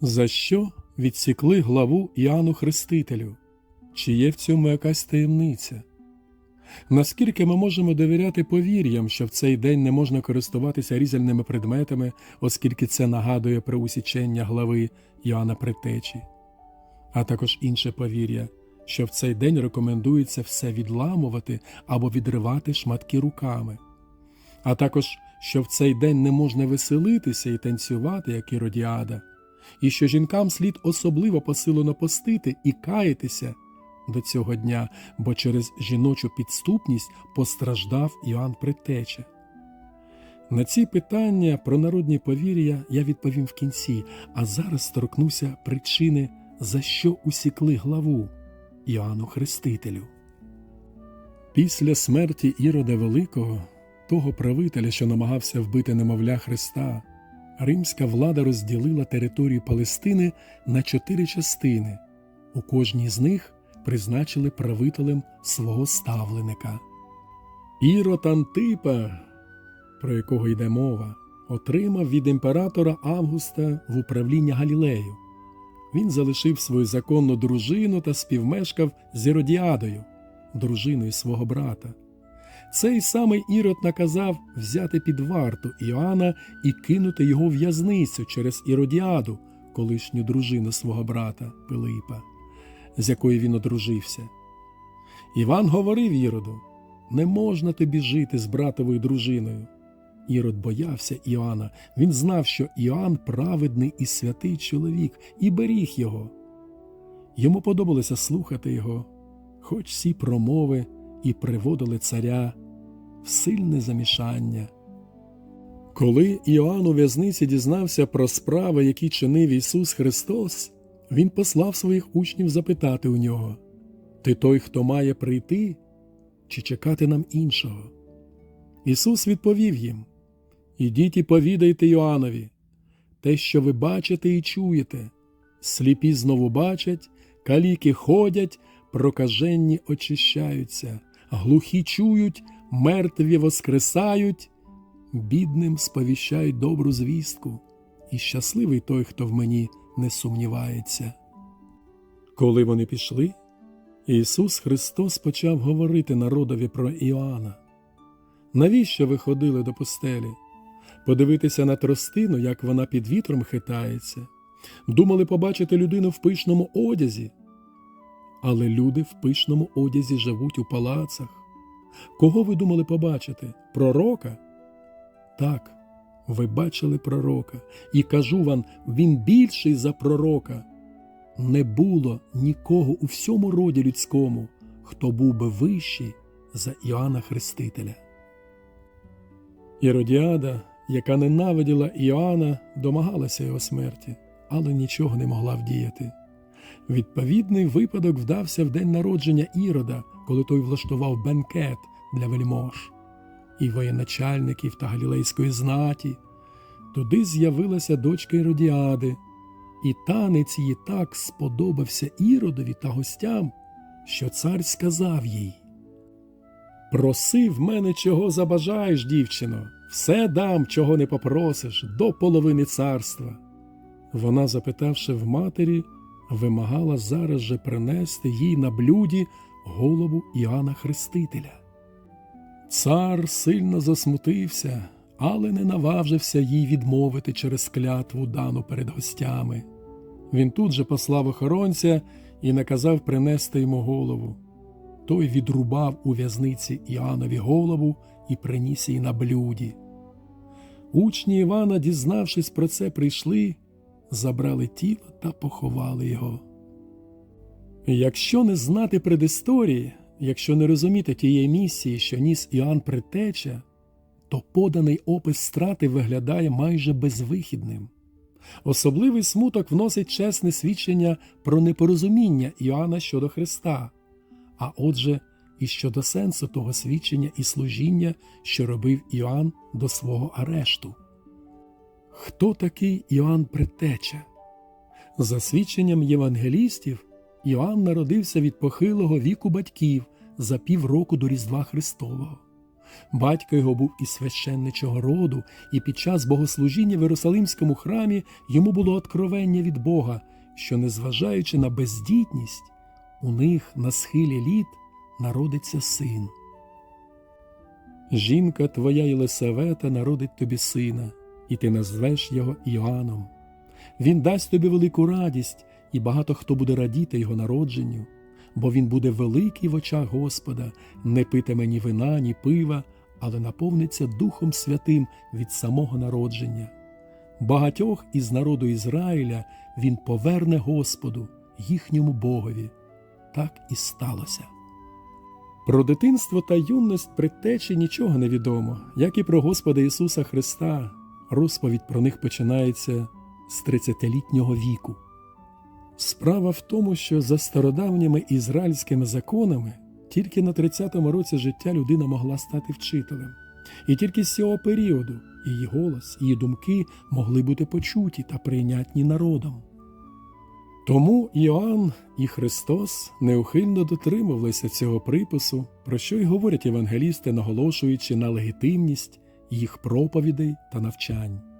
За що відсікли главу Іоанну Хрестителю? Чи є в цьому якась таємниця? Наскільки ми можемо довіряти повір'ям, що в цей день не можна користуватися різальними предметами, оскільки це нагадує про усічення глави Іоанна Предтечі? А також інше повір'я, що в цей день рекомендується все відламувати або відривати шматки руками, а також що в цей день не можна веселитися і танцювати, як іродіада, і що жінкам слід особливо посилено постити і каятися до цього дня, бо через жіночу підступність постраждав Іоанн Предтеча. На ці питання про народні повір'я я відповім в кінці, а зараз торкнуся причини, за що усікли главу Іоанну Хрестителю. Після смерті Ірода Великого, того правителя, що намагався вбити немовля Христа, римська влада розділила територію Палестини на чотири частини. У кожній з них призначили правителем свого ставленика. Ірод Антипа, про якого йде мова, отримав від імператора Августа в управління Галілею. Він залишив свою законну дружину та співмешкав з Іродіадою, дружиною свого брата. Цей самий Ірод наказав взяти під варту Іоанна і кинути його в'язницю через Іродіаду, колишню дружину свого брата Пилипа, з якою він одружився. Іван говорив Іроду: не можна тобі жити з братовою дружиною. Ірод боявся Іоанна. Він знав, що Іоанн праведний і святий чоловік, і беріг його. Йому подобалося слухати його, хоч всі промови і приводили царя в сильне замішання. Коли Іоанн у в'язниці дізнався про справи, які чинив Ісус Христос, він послав своїх учнів запитати у нього: Ти той, хто має прийти, чи чекати нам іншого? Ісус відповів їм: Ідіть і повідайте Йоанові, те, що ви бачите і чуєте, сліпі знову бачать, каліки ходять, прокаженні очищаються, глухі чують, мертві воскресають, бідним сповіщають добру звістку, і щасливий той, хто в мені не сумнівається. Коли вони пішли, Ісус Христос почав говорити народові про Іоанна. Навіщо ви ходили до пустелі? Подивитися на тростину, як вона під вітром хитається, думали побачити людину в пишному одязі. Але люди в пишному одязі живуть у палацах. Кого ви думали побачити? Пророка? Так, ви бачили пророка, і кажу вам, він більший за пророка. Не було нікого у всьому роді людському, хто був би вищий за Іоанна Хрестителя. Іродіада, яка ненавиділа Іоанна, домагалася його смерті, але нічого не могла вдіяти. Відповідний випадок вдався в день народження Ірода, коли той влаштував бенкет для вельмож і воєначальників та галілейської знаті. Туди з'явилася дочка Іродіади, і танець її так сподобався Іродові та гостям, що цар сказав їй Проси в мене, чого забажаєш, дівчино, все дам, чого не попросиш, до половини царства. Вона, запитавши в матері, вимагала зараз же принести їй на блюді голову Іоанна Хрестителя. Цар сильно засмутився, але не наважився їй відмовити через клятву дану перед гостями. Він тут же послав охоронця і наказав принести йому голову. Той відрубав у в'язниці Іоаннові голову і приніс її на блюді. Учні Івана, дізнавшись про це, прийшли, забрали тіло та поховали його. Якщо не знати предісторії, якщо не розуміти тієї місії, що ніс Іоанн Предтеча, то поданий опис страти виглядає майже безвихідним. Особливий смуток вносить чесне свідчення про непорозуміння Іоанна щодо Христа, а отже, і щодо сенсу того свідчення і служіння, що робив Іоанн до свого арешту. Хто такий Іоанн Предтеча? За свідченням євангелістів, Іоанн народився від похилого віку батьків за півроку до Різдва Христового. Батько його був із священничого роду, і під час богослужіння в Єрусалимському храмі йому було откровення від Бога, що, незважаючи на бездітність, у них на схилі літ народиться син. Жінка твоя Єлисавета народить тобі сина, і ти назвеш його Іоанном. Він дасть тобі велику радість, і багато хто буде радіти його народженню, бо він буде великий в очах Господа, не питиме ні вина, ні пива, але наповниться Духом Святим від самого народження. Багатьох із народу Ізраїля він поверне Господу, їхньому Богові. Так і сталося. Про дитинство та юність предтечі нічого не відомо, як і про Господа Ісуса Христа. Розповідь про них починається з 30-літнього віку. Справа в тому, що за стародавніми ізраїльськими законами тільки на 30-му році життя людина могла стати вчителем, і тільки з цього періоду її голос, її думки могли бути почуті та прийнятні народом. Тому Іоанн і Христос неухильно дотримувалися цього припису, про що й говорять євангелісти, наголошуючи на легітимність їх проповідей та навчань.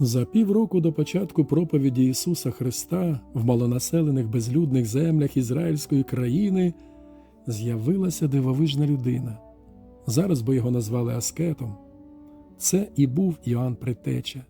За півроку до початку проповіді Ісуса Христа в малонаселених безлюдних землях ізраїльської країни з'явилася дивовижна людина. Зараз би його назвали Аскетом. Це і був Іоанн Предтеча.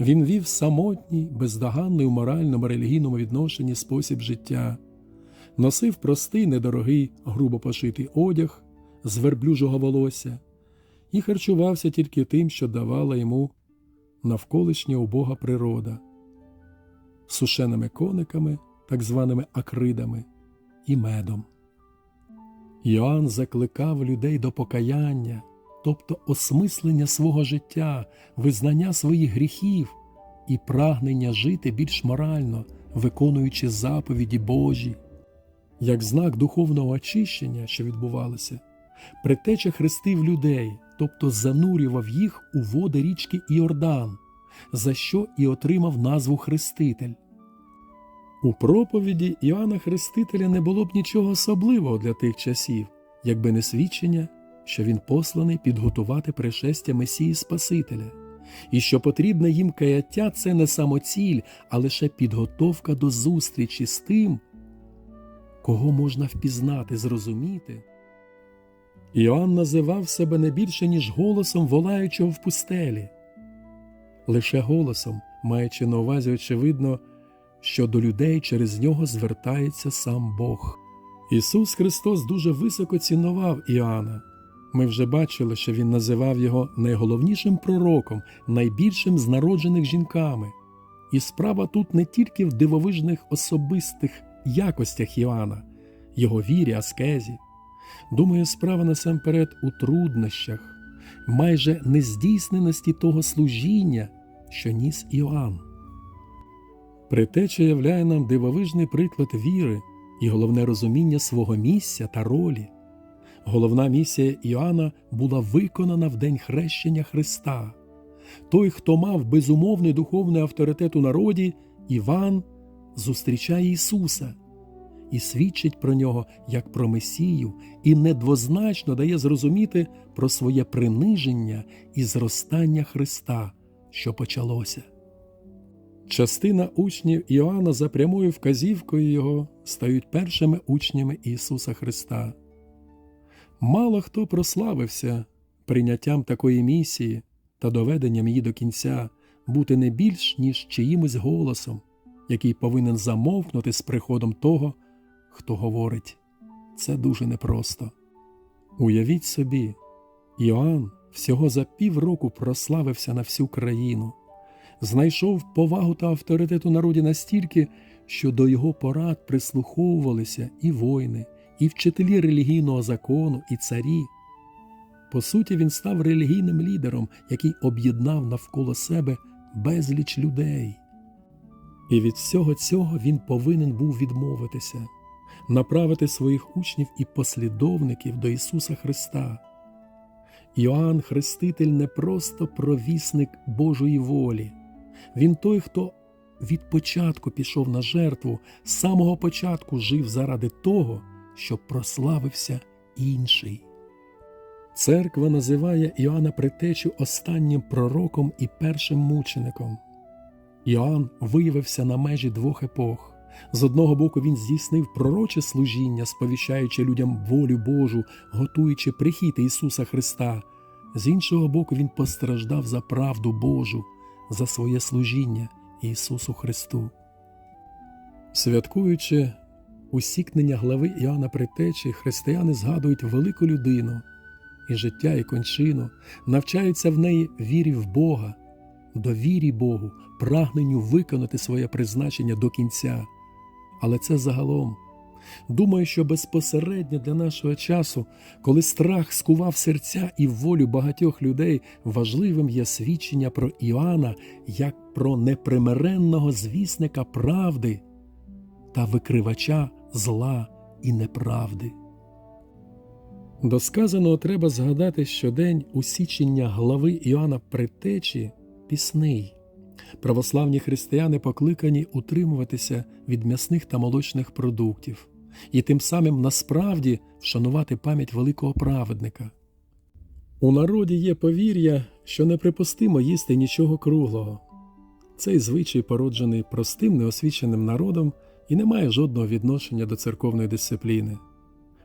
Він вів самотній, бездоганний у моральному релігійному відношенні спосіб життя, носив простий, недорогий, грубо пошитий одяг з верблюжого волосся і харчувався тільки тим, що давала йому навколишня убога природа, сушеними кониками, так званими акридами і медом. Йоанн закликав людей до покаяння, тобто осмислення свого життя, визнання своїх гріхів і прагнення жити більш морально, виконуючи заповіді Божі. Як знак духовного очищення, що відбувалося, Предтеча хрестив людей, тобто занурював їх у води річки Іордан, за що і отримав назву Хреститель. У проповіді Іоанна Хрестителя не було б нічого особливого для тих часів, якби не свідчення, що він посланий підготувати пришестя Месії Спасителя, і що потрібне їм каяття це не самоціль, а лише підготовка до зустрічі з тим, кого можна впізнати, зрозуміти. Іоанн називав себе не більше, ніж голосом волаючого в пустелі, лише голосом, маючи на увазі, очевидно, що до людей через нього звертається сам Бог. Ісус Христос дуже високо цінував Іоанна. Ми вже бачили, що Він називав його найголовнішим пророком, найбільшим з народжених жінками. І справа тут не тільки в дивовижних особистих якостях Іоанна, його вірі, аскезі. Думаю, справа насамперед у труднощах, майже нездійсненості того служіння, що ніс Іоанн. Притеча являє нам дивовижний приклад віри і головне розуміння свого місця та ролі. Головна місія Іоанна була виконана в день хрещення Христа. Той, хто мав безумовний духовний авторитет у народі, Іван, зустрічає Ісуса і свідчить про нього як про Месію, і недвозначно дає зрозуміти про своє приниження і зростання Христа, що почалося. Частина учнів Іоанна за прямою вказівкою його стають першими учнями Ісуса Христа. Мало хто прославився прийняттям такої місії та доведенням її до кінця бути не більш ніж чиїмось голосом, який повинен замовкнути з приходом того, хто говорить. Це дуже непросто. Уявіть собі, Іоанн всього за півроку прославився на всю країну, знайшов повагу та авторитет у народі настільки, що до його порад прислуховувалися і воїни, і вчителі релігійного закону, і царі. По суті, він став релігійним лідером, який об'єднав навколо себе безліч людей. І від всього цього він повинен був відмовитися, направити своїх учнів і послідовників до Ісуса Христа. Іоанн Хреститель не просто провісник Божої волі, він той, хто від початку пішов на жертву, з самого початку жив заради того, щоб прославився інший. Церква називає Іоанна Притечу останнім пророком і першим мучеником. Іоанн виявився на межі двох епох. З одного боку, він здійснив пророче служіння, сповіщаючи людям волю Божу, готуючи прихід Ісуса Христа. З іншого боку, він постраждав за правду Божу, за своє служіння Ісусу Христу. Святкуючи усікнення глави Іоанна Притечі, християни згадують велику людину і життя, і кончину, навчаються в неї вірі в Бога, довірі Богу, прагненню виконати своє призначення до кінця. Але це загалом. Думаю, що безпосередньо для нашого часу, коли страх скував серця і волю багатьох людей, важливим є свідчення про Іоанна як про непримиренного звісника правди та викривача зла і неправди. До сказаного треба згадати, що день усічення глави Іоанна Притечі пісний. Православні християни покликані утримуватися від м'ясних та молочних продуктів і тим самим насправді вшанувати пам'ять великого праведника. У народі є повір'я, що неприпустимо їсти нічого круглого. Цей звичай породжений простим неосвіченим народом і не має жодного відношення до церковної дисципліни.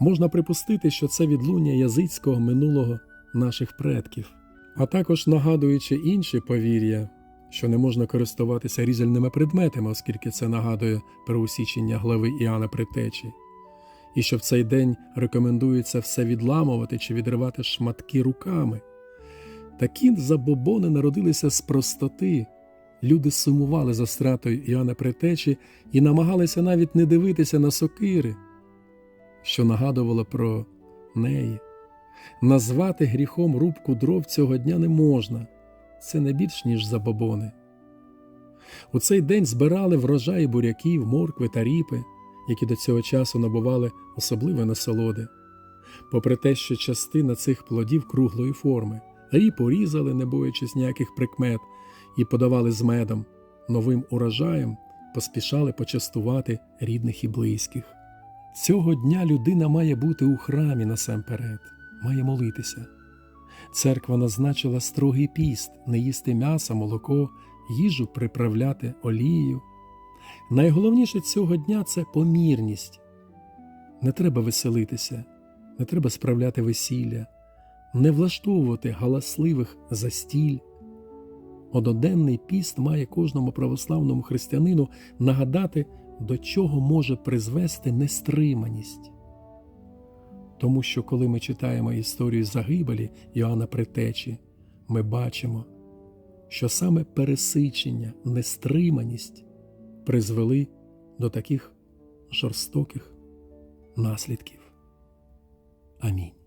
Можна припустити, що це відлуння язицького минулого наших предків, а також нагадуючи інші повір'я, що не можна користуватися різальними предметами, оскільки це нагадує про усічення глави Іоанна Притечі, і що в цей день рекомендується все відламувати чи відривати шматки руками. Такі забобони народилися з простоти. Люди сумували за стратою Іоанна Притечі і намагалися навіть не дивитися на сокири, що нагадувало про неї. Назвати гріхом рубку дров цього дня не можна це не більш ніж забобони. У цей день збирали врожаї буряків, моркви та ріпи, які до цього часу набували особливої насолоди. Попри те, що частина цих плодів круглої форми, ріпу різали, не боячись ніяких прикмет, і подавали з медом, новим урожаєм поспішали почастувати рідних і близьких. Цього дня людина має бути у храмі насамперед, має молитися. Церква назначила строгий піст, не їсти м'ясо, молоко, їжу приправляти олією. Найголовніше цього дня це помірність. Не треба веселитися, не треба справляти весілля, не влаштовувати галасливих застіль. Одноденний піст має кожному православному християнину нагадати, до чого може призвести нестриманість. Тому що, коли ми читаємо історію загибелі Іоанна Притечі, ми бачимо, що саме пересичення, нестриманість призвели до таких жорстоких наслідків. Амінь.